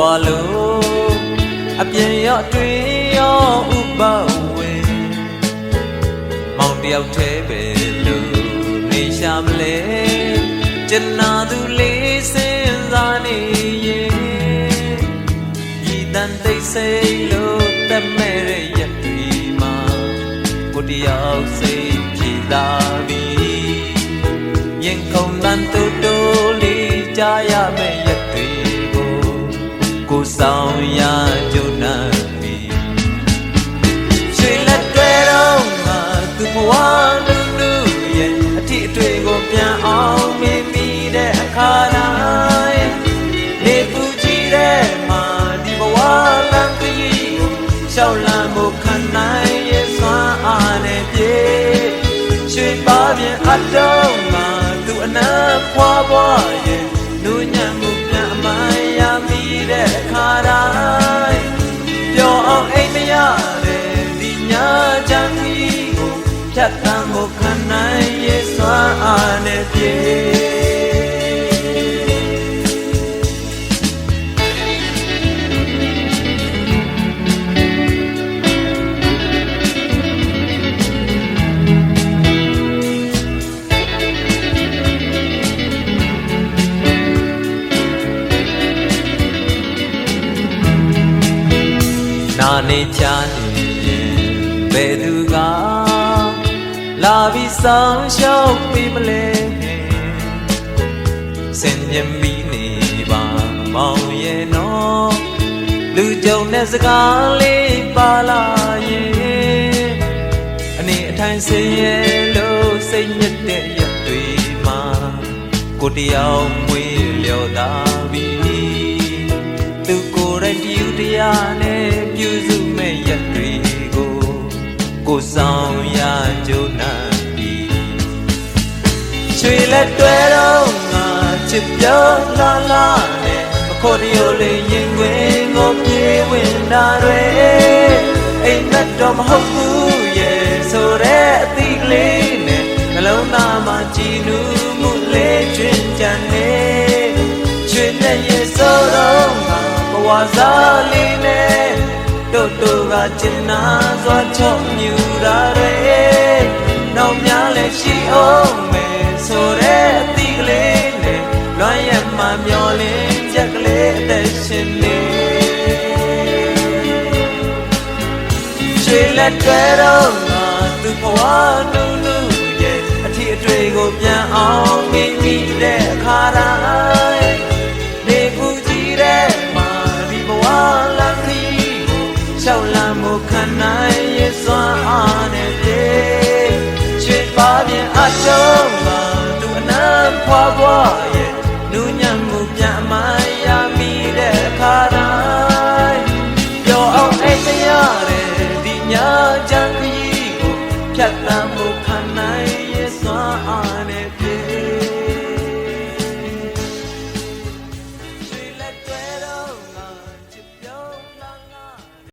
သည်ပြောင်းချိန်မှာအဖို့ကွာလို့အပြင်ရောအတွင်ရောဥပဝေမောင်တယောက်တည်းပဲလို့နေရှာမလဲကျင်နာသူလေးစင်စားနေရင်ဤတန်တိတ်ဆိတ်လို့တက်မဲ့တဲ့ရက်တွေမှာကိုတယောက်စိတ်ပြေလာပြီရင်ခုန်တန်တူတူလေးကြားရမယ့်ရက်တွေကိုကို ဆောင်ရကြုံနာပြီရွှေလက်တွေတော့ငါသူ့ဘဝနုနုရဲ့အထီအတွေ့ကိုပြန်အောင်မင်းမိတဲ့အခါတိုင်းနေပူကြည့်တဲ့မှာဒီဘဝလမ်းခရီးကိုရှောက်လန်းဖို့ခံနိုင်ရဲ့စွမ်းအားနဲ့ပြေရွှေပါပြင်အတော့ငါသူအနာဖွာပွားရဲ့ တဲ့အခါတိုင်းပျော်အောင်အိမ်မရတဲ့ဒီညချမ်းမီကိုဖြတ်သန်းဖို့ခံနိုင်ရဲ့စွမ်းအားနဲ့ပြေ နာနေချာနေရင်ဘယ်သူကလာပြီးဆောင်ရှောက်ပြီးမလဲစင်မြမီနေပါမောင်ရဲ့နော်လူကြုံတဲ့စကားလေးပါလာရင်အနေအထိုင်စင်ရဲ့လို့စိတ်ညစ်တဲ့ရက်တွေမှာကိုတယောက်မွေးလျော်သာပြီသူကိုယ်တိုင်ပြူတရားနဲ့ပြုစုမဲ့ရက်တွေကို ကိုဆောင်ရကြုံနာပြီရွှေလက်တွဲတော့ငါချစ်ပြောလာလာနဲ့မခေါ်တရိုလေးရင်ခွင်ကိုပြေးဝင်တာတွေအိမ်မက်တော့မဟုတ်ဘူးရဲ့ဆိုတဲ့အသီးကလေးနဲ့နှလုံးသားမှာကြည်နူးမှုလေးကျွင်ကြံနေရွှေနဲ့ရဲ့ဆိုတော့ငါဘဝစားလေးနဲ့ တို့တို့ကကျင်နာစွာချော့မြူတာတွေနောက်များလည်းရှိအောင်မယ်ဆိုတဲ့အသီးကလေးနဲ့လွမ်းရမှမျောလင်းချက်ကလေးအသက်ရှင်နေရွှေလက်တွဲတော့ငါသူ့ဘဝနုနုရဲ့အထီအတွေ့ကိုပြန်အောင်မိမိတဲ့အခါတိုင်း နိုင်ရစွမ်းအားနဲ့တေချစ်ပါပြန်အရှုံးမှာသူအနံ့ဖွာဖွာ